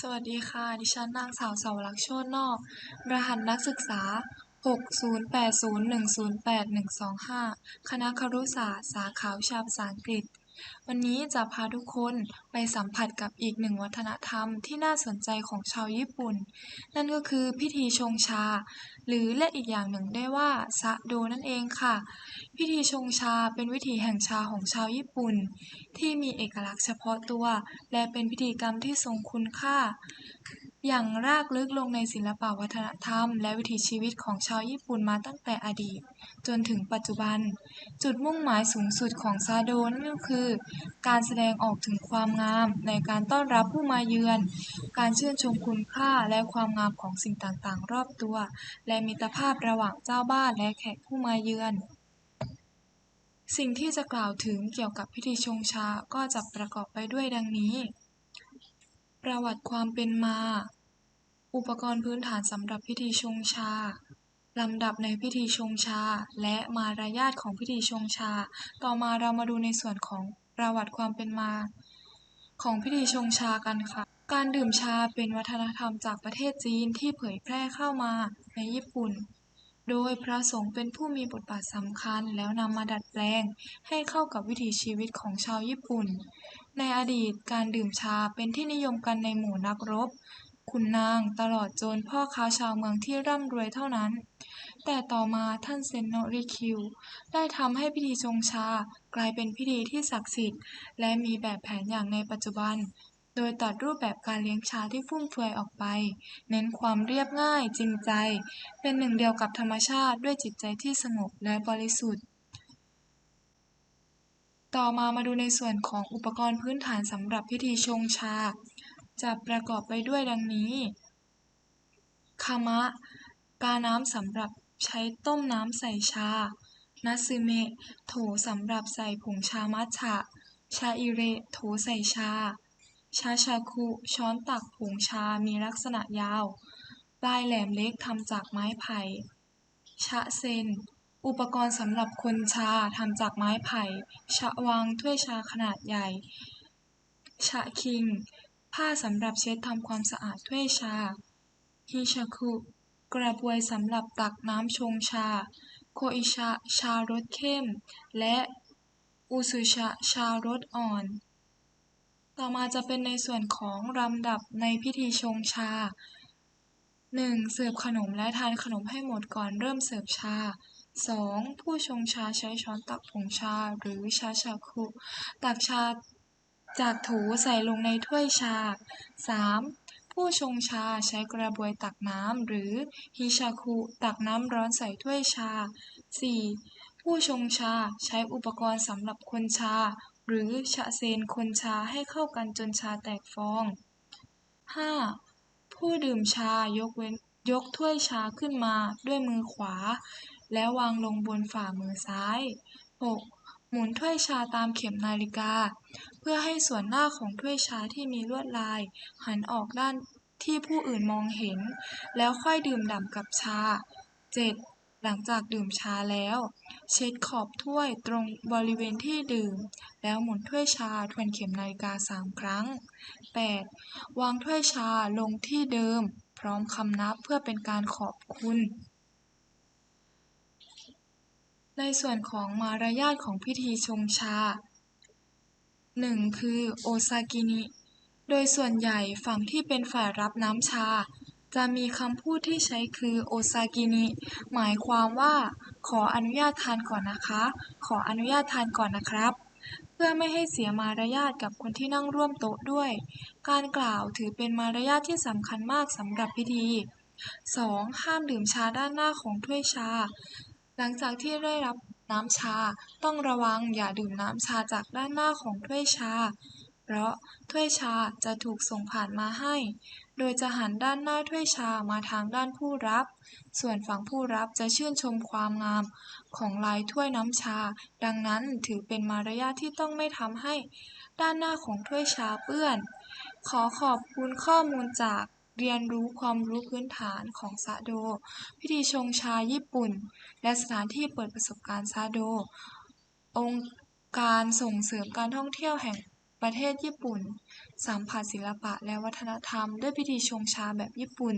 สวัสดีค่ะ ดิฉันนางสาวสาวรักษ์โชตินอก รหัสนักศึกษา 60801081125 คณะครุศาสตร์ สาขาวิชาภาษาอังกฤษ วันนี้จะพาทุกคนไปสัมผัสกับอีกหนึ่งวัฒนธรรมที่น่าสนใจของชาวญี่ปุ่น นั่นก็คือพิธีชงชาหรือเรียกอีกอย่างหนึ่งได้ว่าซะโดนั่นเองค่ะ พิธีชงชาเป็นวิถีแห่งชาของชาวญี่ปุ่น ที่มีเอกลักษณ์เฉพาะตัว และเป็นพิธีกรรมที่ทรงคุณค่า อย่างรากลึกลงในศิลปวัฒนธรรม และวิถีชีวิตของชาวญี่ปุ่นมาตั้งแต่อดีต จนถึงปัจจุบัน จุดมุ่งหมายสูงสุดของซาโดนั่นก็คือ การแสดงออกถึงความงามในการต้อนรับผู้มาเยือน การชื่นชมคุณค่าและความงามของสิ่งต่างๆ รอบตัว และมิตรภาพระหว่างเจ้าบ้านและแขกผู้มาเยือน สิ่งที่จะกล่าวถึงเกี่ยวกับพิธีชงชาก็จะประกอบไปด้วยดังนี้ ประวัติความเป็นมา อุปกรณ์พื้นฐานสำหรับพิธีชงชาลำดับในพิธีชงชา และมารยาทของพิธีชงชา ต่อมาเรามาดูในส่วนของประวัติความเป็นมา ของพิธีชงชากันค่ะ การดื่มชาเป็นวัฒนธรรมจากประเทศจีนที่เผยแพร่เข้ามาในญี่ปุ่น โดยพระสงฆ์เป็นผู้มีบทบาทสำคัญแล้วนำมาดัดแปลงให้เข้ากับวิถีชีวิตของชาวญี่ปุ่น ในอดีตการดื่มชาเป็นที่นิยมกันในหมู่นักรบขุนนางตลอดจนพ่อค้าชาวเมืองที่ร่ำรวยเท่านั้น แต่ต่อมาท่านเซนโนริคิว ได้ทำให้พิธีชงชากลายเป็นพิธีที่ศักดิ์สิทธิ์ และมีแบบแผนอย่างในปัจจุบัน โดยตัดรูปแบบการเลี้ยงชาที่ฟุ่มเฟือยออกไป เน้นความเรียบง่ายจริงใจ เป็นหนึ่งเดียวกับธรรมชาติด้วยจิตใจที่สงบและบริสุทธิ์ ต่อมามาดูในส่วนของอุปกรณ์พื้นฐานสำหรับพิธีชงชา จะประกอบไปด้วยดังนี้คามะ กาน้ำสำหรับใช้ต้มน้ำใส่ชานัตสึเมะ โถสำหรับใส่ผงชามัทฉะ ชาอิเระ โถใส่ชา ชาชาคุช้อนตักผงชา มีลักษณะยาว ปลายแหลมเล็กทำจากไม้ไผ่ ชะเซน อุปกรณ์สำหรับคนชาทำจากไม้ไผ่ ชะวังถ้วยชาขนาดใหญ่ ชะคิง ผ้าสำหรับเช็ดทำความสะอาดถ้วยชา ฮิชาคุ กระบวยสำหรับตักน้ำชงชา โคอิชะ ชารสเข้ม และอุซุชะ ชารสอ่อน ต่อมาจะเป็นในส่วนของลำดับในพิธีชงชา 1. เสิร์ฟขนมและทานขนมให้หมดก่อนเริ่มเสิร์ฟชา 2. ผู้ชงชาใช้ช้อนตักผงชาหรือชาชาคุตักชาจากโถใส่ลงในถ้วยชา 3. ผู้ชงชาใช้กระบวยตักน้ำหรือฮิชาคุตักน้ำร้อนใส่ถ้วยชา 4. ผู้ชงชาใช้อุปกรณ์สำหรับคนชา หรือชะเซนคนชาให้เข้ากันจนชาแตกฟอง 5. ผู้ดื่มชายกเว้นยกถ้วยชาขึ้นมาด้วยมือขวา แล้ววางลงบนฝ่ามือซ้าย 6. หมุนถ้วยชาตามเข็มนาฬิกา เพื่อให้ส่วนหน้าของถ้วยชาที่มีลวดลาย หันออกด้านที่ผู้อื่นมองเห็น แล้วค่อยดื่มด่ำกับชา 7. หลังจากดื่มชาแล้ว เช็ดขอบถ้วยตรงบริเวณที่ดื่ม แล้วหมุนถ้วยชาทวนเข็มนาฬิกาสามครั้ง 8. วางถ้วยชาลงที่เดิม พร้อมคำนับเพื่อเป็นการขอบคุณในส่วนของมารยาทของพิธีชงชา 1. คือโอซากินิ โดยส่วนใหญ่ฝั่งที่เป็นฝ่ายรับน้ำชา จะมีคำพูดที่ใช้คือ โอซากินิ หมายความว่า ขออนุญาตทานก่อนนะคะ ขออนุญาตทานก่อนนะครับ เพื่อไม่ให้เสียมารยาทกับคนที่นั่งร่วมโต๊ะด้วย การกล่าวถือเป็นมารยาทที่สำคัญมากสำหรับพิธี 2. ห้ามดื่มชาด้านหน้าของถ้วยชา หลังจากที่ได้รับน้ำชา ต้องระวังอย่าดื่มน้ำชาจากด้านหน้าของถ้วยชา เพราะถ้วยชาจะถูกส่งผ่านมาให้ โดยจะหันด้านหน้าถ้วยชามาทางด้านผู้รับ ส่วนฝั่งผู้รับจะชื่นชมความงามของลายถ้วยน้ำชา ดังนั้นถือเป็นมารยาทที่ต้องไม่ทำให้ด้านหน้าของถ้วยชาเปื้อน ขอขอบคุณข้อมูลจากเรียนรู้ความรู้พื้นฐานของซะโด พิธีชงชาญี่ปุ่น และสถานที่เปิดประสบการณ์ซะโด องค์การส่งเสริมการท่องเที่ยวแห่ง ประเทศญี่ปุ่น สัมผัสศิลปะและวัฒนธรรมด้วยพิธีชงชาแบบญี่ปุ่น